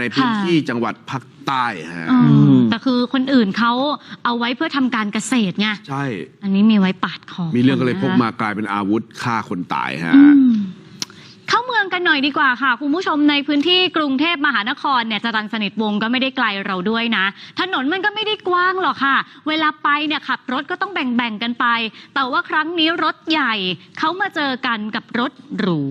ในพื้นค่ะที่จังหวัดภาคใต้ฮะ อืมมแต่คือคนอื่นเขาเอาไว้เพื่อทำการเกษตรไง ใช่ อันนี้มีไว้ปาดคอมีเรื่องก็เลยคนพนะกมากลายเป็นอาวุธฆ่าคนตายฮะ อืมเข้าเมืองกันหน่อยดีกว่าค่ะ คุณผู้ชมในพื้นที่กรุงเทพมหานครเนี่ยจรันสนิทวงศ์ก็ไม่ได้ไกลเราด้วยนะ ถนนมันก็ไม่ได้กว้างหรอกค่ะ เวลาไปเนี่ยขับรถก็ต้องแบ่งๆกันไป แต่ว่าครั้งนี้รถใหญ่เขามาเจอกันกับรถหรู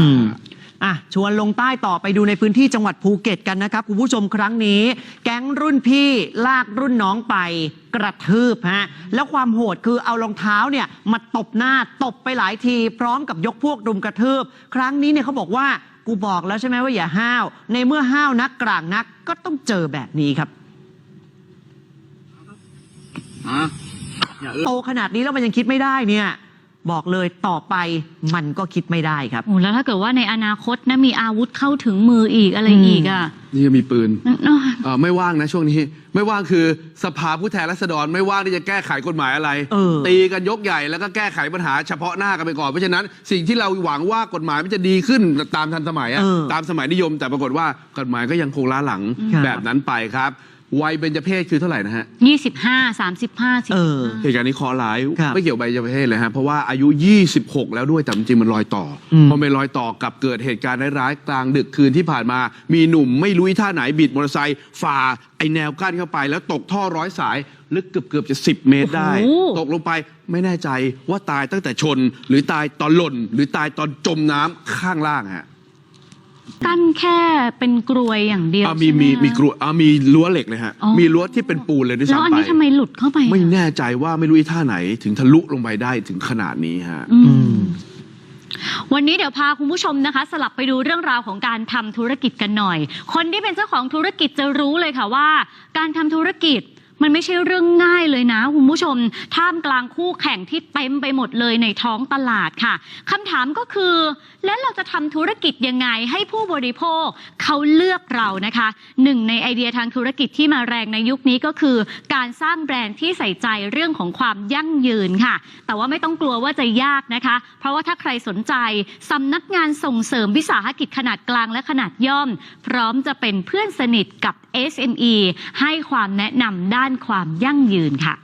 อืมอะชวนลงใต้ต่อไปดูในพื้นที่จังหวัดภูเก็ตกันนะครับคุณผู้ชมครั้งนี้ แก๊งรุ่นพี่ลากรุ่นน้องไปกระทืบฮะแล้วความโหดคือเอารองเท้าเนี่ยมาตบหน้าตบไปหลายที พร้อมกับยกพวกรุมกระทืบ ครั้งนี้เนี่ยเขาบอกว่ากูบอกแล้วใช่ไหมว่าอย่าห้าว ในเมื่อห้าวนักกลางนักก็ต้องเจอแบบนี้ครับโตขนาดนี้แล้วมันยังคิดไม่ได้เนี่ย บอกเลยต่อไปมันก็คิดไม่ได้ครับ โอ้แล้วถ้าเกิดว่าในอนาคตนะมีอาวุธเข้าถึงมืออีกอะไรอืมอีกอะ นี่ยังมีปืนเนอะเอ่อไม่ว่างนะช่วงนี้ ไม่ว่างคือสภาผู้แทนราษฎรไม่ว่างที่จะแก้ไขกฎหมายอะไร เออ ตีกันยกใหญ่แล้วก็แก้ไขปัญหาเฉพาะหน้ากันไปก่อน เพราะฉะนั้นสิ่งที่เราหวังว่ากฎหมายมันจะดีขึ้นตามทันสมัยอะเออตามสมัยนิยม แต่ปรากฏว่ากฎหมายก็ยังคงล้าหลังครับ แบบนั้นไปครับ วัยเบญจเพศคือเท่าไหร่นะฮะยี่สิบห้าสามสิบห้าสิบเออ เหตุการณ์นี้เคอร้ายครับไม่เกี่ยวใบเจเพศเลยฮะเพราะว่าอายุ 26 แล้วด้วยแต่จริงๆมันรอยต่ออม พอไม่รอยต่อกับเกิดเหตุการณ์ร้ายๆกลางดึกคืนที่ผ่านมา มีหนุ่มไม่รู้ท่าไหนบิดมอเตอร์ไซค์ฝ่าไอแนวกั้นเข้าไป แล้วตกท่อร้อยสายลึกเกือบเกือบๆจะ 10 เมตรได้ โอ้โห ตกลงไปไม่แน่ใจว่าตายตั้งแต่ชน หรือตายตอนหล่น หรือตายตอนจมน้ำข้างล่างฮะ กั้นแค่เป็นกรวยอย่างเดียวอะมีใช่ไหมีคะมีกรัวอะมีรั้วเหล็กเลยฮะ อ๋อ มีรั้วที่เป็นปูนเลยด้วยแล้วซ้ำอันไป นี้ทำไมหลุดเข้าไปอะไม่แน่ใจว่าไม่รู้อีท่าไหนถึงทะลุลงไปได้ถึงขนาดนี้ฮะ อืมอืมวันนี้เดี๋ยวพาคุณผู้ชมนะคะ สลับไปดูเรื่องราวของการทำธุรกิจกันหน่อย คนที่เป็นเจ้าของธุรกิจจะรู้เลยค่ะว่า การทำธุรกิจ มันไม่ใช่เรื่องง่ายเลยนะคุณผู้ชม ท่ามกลางคู่แข่งที่เต็มไปหมดเลยในท้องตลาดค่ะคำถามก็คือ แล้วเราจะทำธุรกิจยังไงให้ผู้บริโภคเขาเลือกเรานะคะหนึ่งในไอเดียทางธุรกิจที่มาแรงในยุคนี้ก็คือ การสร้างแบรนด์ที่ใส่ใจเรื่องของความยั่งยืนค่ะ แต่ว่าไม่ต้องกลัวว่าจะยากนะคะ เพราะว่าถ้าใครสนใจสำนักงานส่งเสริมวิสาหกิจขนาดกลางและขนาดย่อม พร้อมจะเป็นเพื่อนสนิทกับ SME ให้ความแนะนำด้านความยั่งยืนค่ะ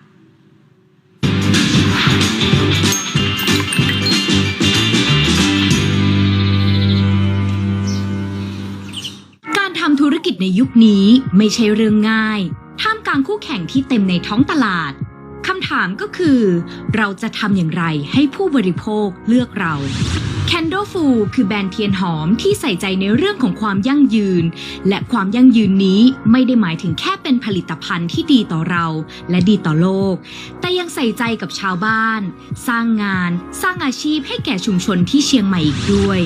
การทำธุรกิจในยุคนี้ไม่ใช่เรื่องง่าย ท่ามกลางคู่แข่งที่เต็มในท้องตลาด คำถามก็คือ เราจะทำอย่างไรให้ผู้บริโภคเลือกเรา Candle f o o คือแบรนด์เทียนหอมที่ใส่ใจในเรื่องของความยั่งยืน และความยั่งยืนนี้ไม่ได้หมายถึงแค่เป็นผลิตภัณฑ์ที่ดีต่อเราและดีต่อโลก แต่ยังใส่ใจกับชาวบ้าน สร้างงาน สร้างอาชีพให้แก่ชุมชนที่เชียงใหม่อีกด้วย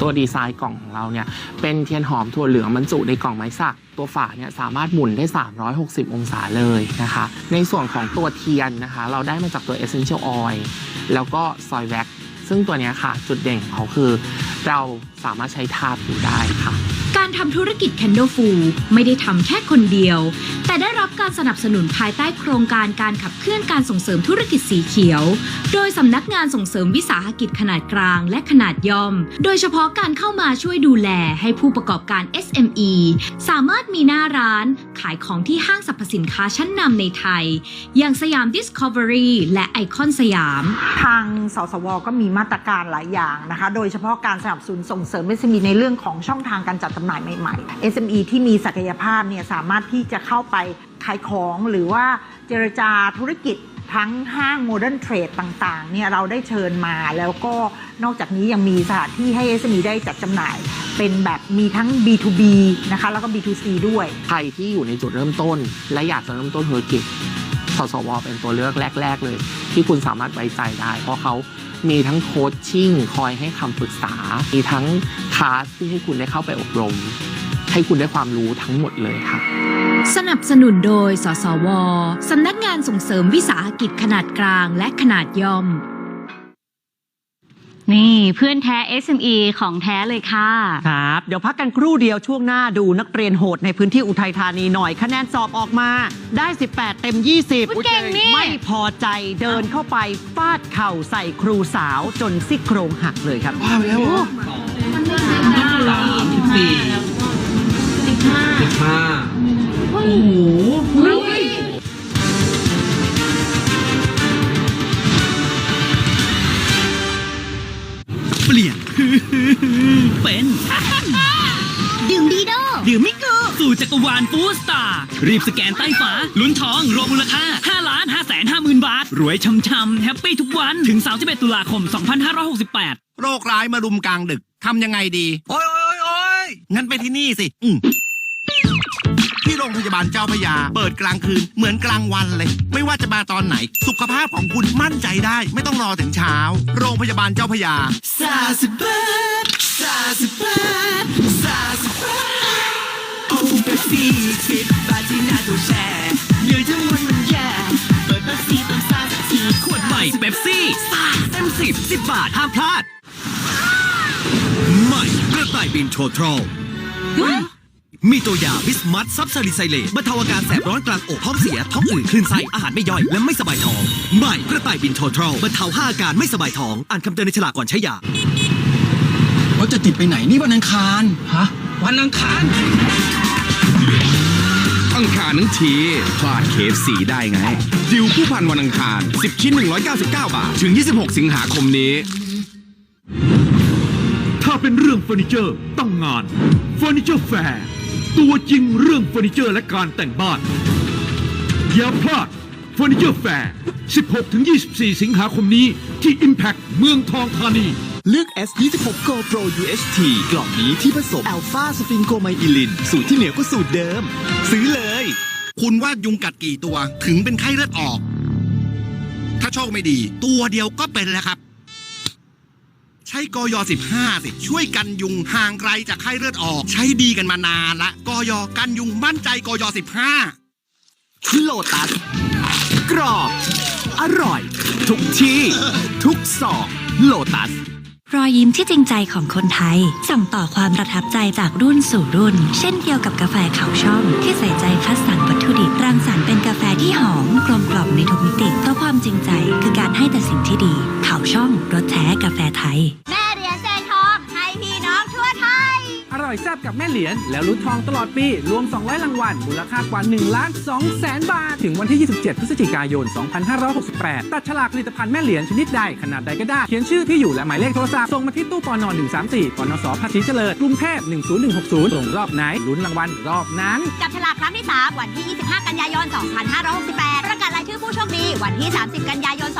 ตัวดีไซน์กล่องของเราเนี่ยเป็นเทียนหอมถั่วเหลืองบรรจุในกล่องไม้สัก ตัวฝาเนี่ยสามารถหมุนได้ 360 องศาเลยนะคะ ในส่วนของตัวเทียนนะคะ เราได้มาจากตัว Essential Oil แล้วก็ซอยแว็ก ซึ่งตัวเนี้ยค่ะ จุดเด่นของเขาคือ เราสามารถใช้ทาผิวได้ค่ะ ก ทำธุรกิจ Candle f o o ไม่ได้ทำแค่คนเดียว แต่ได้รับการสนับสนุนภายใต้โครงการการขับเคลื่อนการส่งเสริมธุรกิจสีเขียว โดยสำนักงานส่งเสริมวิสาหกิจขนาดกลางและขนาดย่อม โดยเฉพาะการเข้ามาช่วยดูแลให้ผู้ประกอบการ SME สามารถมีหน้าร้านขายของที่ห้างสรรพสินค้าชั้นนำในไทย อย่างสยาม Discovery และไอคอนสยาม ทางสสวก็มีมาตรการหลายอย่างนะคะ โดยเฉพาะการสนับสนุนส่งเสริม SME ในเรื่องของช่องทางการจัดจำหน่ายใหม่ๆ SME ที่มีศักยภาพเนี่ยสามารถที่จะเข้าไปขายของหรือว่าเจรจาธุรกิจทั้งห้างโมเดิร์นเทรดต่างๆเนี่ยเราได้เชิญมาแล้วก็นอกจากนี้ยังมีสถานที่ให้ SME ได้จัดจำหน่าย เป็นแบบมีทั้ง B2B นะคะแล้วก็ B2C ด้วย ใครที่อยู่ในจุดเริ่มต้น และอยากจะเริ่มต้นธุรกิจ สสวเป็นตัวเลือกแรก ๆ เลย ที่คุณสามารถไว้ใจได้ เพราะเขามีทั้งโคชชิ่งคอยให้คำปรึกษา มีทั้งคลาสที่ให้คุณได้เข้าไปอบรม ให้คุณได้ความรู้ทั้งหมดเลยค่ะ สนับสนุนโดย สสว สำนักงานส่งเสริมวิสาหกิจขนาดกลางและขนาดย่อม นี่เพื่อนแท้ SME ของแท้เลยค่ะ ครับ เดี๋ยวพักกันครู่เดียวช่วงหน้าดูนักเรียนโหดในพื้นที่อุทัยธานีหน่อยคะแนนสอบออกมา ได้ 18 เต็ม 20 อุ๊ยเก่งนี่ ไม่พอใจเดินเข้าไปฟาดเข่าใส่ครูสาวจนซี่โครงหักเลยครับว่าไปแล้วเหรอสามสิบสี่สิบห้า โอ้โหเป โดดื่มมิโกสู่จักรวาลฟูสตาร์รีบสแกนใต้ฝาลุ้นทองรวมมูลค่า 5 ล้าน 5 แสน 5 หมื่นบาท รวยช่ำๆแฮปปี้ทุกวันถึง 31 ตุลาคม 2568 โรคร้ายมารุมกลางดึกทำยังไงดี โอ้ยโอ้ยโอ้ยงั้นไปที่นี่สิอืมที่โรงพยาบาลเจ้าพระยา เปิดกลางคืนเหมือนกลางวันเลย ไม่ว่าจะมาตอนไหน สุขภาพของคุณมั่นใจได้ ไม่ต้องรอถึงเช้า โรงพยาบาลเจ้าพระยาซาสิบดซาสิบดซาสิบดโอ้เบบี้สิบบาทที่น่าตัวแช่เหนื่อยทั้งวันมันแย่ เปิดเบปซี่เติมซาสักทีขวดใหม่เบปซี่ซาเต็มสิบสิบบาทห้ามพลาด ใหม่กระต่ายบินโททรลมีตัวยาบิสมัตซับซาริไซเลตบรรเทาอาการแสบร้อนกลางอกท้องเสีย ท้องอืดคลื่นไส้อาหารไม่ย่อย และไม่สบายท้องใหม่กระต่ายบินโททรลบรรเทาห้าอาการไม่สบายท้อง อ่านคำเตือนในฉลากก่อนใช้ยาเราจะติดไปไหนนี่วันอังคาร ฮะ วันอังคาร อังคารทั้งทีพลาดเคฟสีได้ไง ดิวผู้พันวันอังคาร 10 ชิ้น 199 บาท ถึง 26 สิงหาคมนี้ ถ้าเป็นเรื่องเฟอร์นิเจอร์ต้องงานเฟอร์นิเจอร์แฟร์ตัวจริงเรื่องเฟอร์นิเจอร์และการแต่งบ้าน อย่าพลาดเฟอร์นิเจอร์แฟร์ 16-24 สิงหาคมนี้ที่ Impact เมืองทองธานี เลือก S26 Go Pro UHT กล่องนี้ที่ผสมอัลฟาสฟิงโกไมอิลิน สูตรที่เหนือกว่าสูตรเดิม ซื้อเลย คุณว่ายุงกัดกี่ตัวถึงเป็นไข้เลือดออก ถ้าโชคไม่ดี ตัวเดียวก็เป็นแล้วครับ ใช้กย15สิ ช่วยกันยุงห่างไกลจากไข้เลือดออก ใช้ดีกันมานานละกยกันยุงมั่นใจกย15โลตัสกรอบ อร่อย ทุกที่ ทุกซองโลตัส รอยยิ้มที่จริงใจของคนไทย ส่งต่อความประทับใจจากรุ่นสู่รุ่น เช่นเดียวกับกาแฟเขาช่อง ที่ใส่ใจคัดสรรวัตถุดิบรังสรรค์เป็นกาแฟที่หอมกลมกล่อมในทุกมิติเพราะความจริงใจคือการให้แต่สิ่งที่ดี เขาช่องรสแท้กาแฟไทย ร่อยแซ่บกับแม่เหรียญแล้วลุ้นทองตลอดปี รวม 200รางวัลมูลค่ากว่า1ล้าน2แสนบาท ถึงวันที่ 27 พฤศจิกายน 2568 ตัดฉลากผลิตภัณฑ์แม่เหรียญชนิดใด ขนาดใดก็ได้ เขียนชื่อที่อยู่และหมายเลขโทรศัพท์ ส่งมาที่ตู้ปอนอน134ปอนสภาษีเจริญกรุงเทพ10160 ส่งรอบไหนลุ้นรางวัลรอบนั้น จับฉลากครั้งที่ 3 วันที่ 25 กันยายน 2568 ประกาศรายชื่อผู้โชคดี วันที่ 30 กันยายน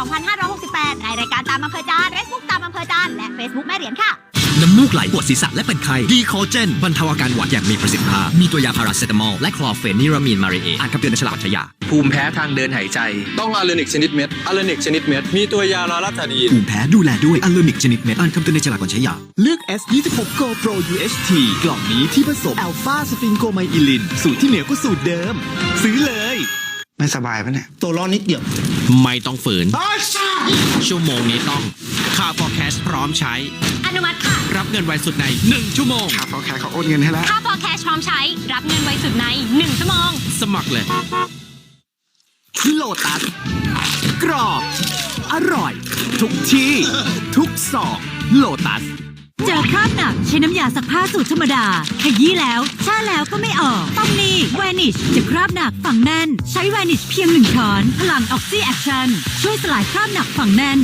2568 ในรายการตามอำเภอใจานเฟซบุ๊กตามอำเภอใจาน และ Facebook แม่เหรียญค่ะ น้ำมูกไหลปวดศีรษะและเป็นไข้ดีคอเจนบรรเทาอาการหวัดอย่างมีประสิทธิภาพ มีตัวยาพาราเซตามอลและคลอร์เฟนิรามีนมาเรเออ่านคำเตือนในฉลากก่อนใช้ยา ภูมิแพ้ทางเดินหายใจ ต้องอาเลนิกชนิดเม็ดอาเลนิกชนิดเม็ด มีตัวยาลาลาตาดีนภูมิแพ้ดูแลด้วยอัลโลนิกชนิดเม็ด อ่านคำเตือนในฉลากก่อนใช้ยา เลือก S26 Go Pro UHT กล่องนี้ที่ผสมอัลฟาสฟิงโกไมอิลิน สูตรที่เหนือกว่าสูตรเดิม ซื้อเลย ไม่สบายปะเนี่ย ตัวร้อนนิดเดียว ไม่ต้องฝืน ชั่วโมงนี้ต้องค่าพอแคชพร้อมใช้ อนุมัติค่ะ รับเงินไวสุดใน 1 ชั่วโมง ครับเขาแค่เขาโอนเงินให้แล้วค่าพอแคชพร้อมใช้ รับเงินไวสุดใน 1 ชั่วโมง สมัครเลย โลตัสกรอบ อร่อย ทุกที่ ทุกซองโลตัส เจอคราบหนักใช้น้ำยาซักผ้าสูตรธรรมดา ขยี้แล้วช่แล้วก็ไม่ออก ต้องนี่แวนิชจะคราบหนักฝังแน่น ใช้แวนิชเพียงหนึ่งช้อน พลังออกซิแอคชั่น ช่วยสลายคราบหนักฝังแน่น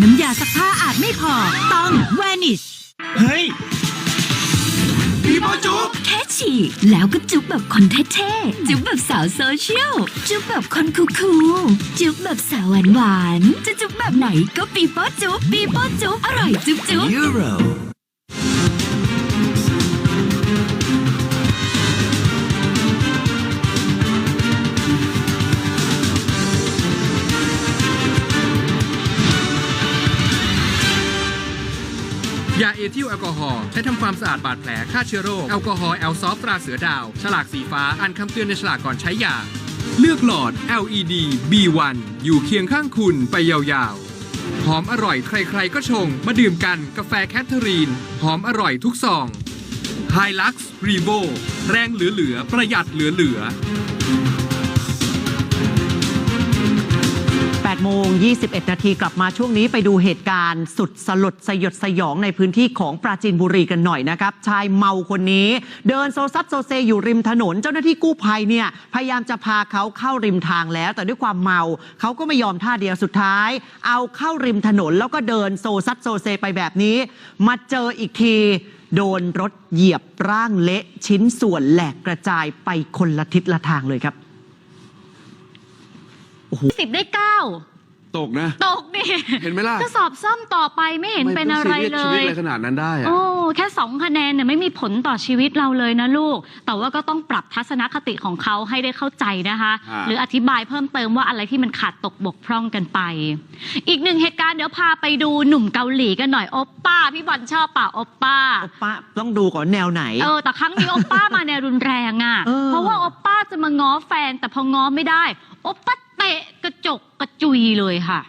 น้ำยาซักผ้าอาจไม่พอ ต้องแวนิชเฮ้ย พี่บอจุ๊บ แค่ฉีกแล้วก็จุ๊บแบบคนเท่ๆจุ๊บแบบสาวโซเชียลจุ๊บแบบคนคูลๆจุ๊บแบบสาวหวานๆจะจุ๊บแบบไหนก็ปีโป้จุ๊บปีโป้จุ๊บอร่อยจุ๊บจุ๊บ Euro เอทิลแอลกอฮอล์ใช้ทำความสะอาดบาดแผลฆ่าเชื้อโรคแอลกอฮอล์แอลซอฟตราเสือดาว ฉลากสีฟ้าอ่านคำเตือนในฉลากก่อนใช้ยา เลือกหลอด LED B1 อยู่เคียงข้างคุณไปยาวๆ หอมอร่อยใครๆก็ชง มาดื่มกันกาแฟแคทเธอรีน หอมอร่อยทุกซองไฮลักซ์รีโวแรงเหลือๆประหยัดเหลือๆ 8โมง 21 นาทีกลับมาช่วงนี้ไปดูเหตุการณ์สุดสลดสยดสยองในพื้นที่ของปราจีนบุรีกันหน่อยนะครับ ชายเมาคนนี้ เดินโซซัดโซเซอยู่ริมถนน เจ้าหน้าที่กู้ภัยเนี่ย พยายามจะพาเขาเข้าริมทางแล้ว แต่ด้วยความเมาเขาก็ไม่ยอมท่าเดียวสุดท้าย เอาเข้าริมถนนแล้วก็เดินโซซัดโซเซไปแบบนี้ มาเจออีกที โดนรถเหยียบร่างเละชิ้นส่วนแหลกกระจายไปคนละทิศละทางเลยครับสิบได้เก้า ตกนะ ตกนี่เห็นไหมล่ะ ก็สอบซ่อมต่อไปไม่เห็นเป็นอะไรเลชีวิตย อะไรขนาดนั้นได้อะ โอ้ แค่สองคะแนนเนี่ยไม่มีผลต่อชีวิตเราเลยนะลูก แต่ว่าก็ต้องปรับทัศนคติของเขาให้ได้เข้าใจนะคะ อ่า หรืออธิบายเพิ่มเติมว่าอะไรที่มันขาดตกบกพร่องกันไป อีกหนึ่งเหตุการณ์เดี๋ยวพาไปดูหนุ่มเกาหลีกันหน่อยโอปป้า พี่บอลชอบป่ะโอปป้า โอปป้าต้องดูก่อนแนวไหน เออ แต่ครั้งนี้โอปป้ามาแนวรุนแรงอะ เออ เพราะว่าโอปป้าจะมาง้อแฟนแต่พอง้อไม่ได้ โอปป้า เตะกระจกกระจุยเลยค่ะ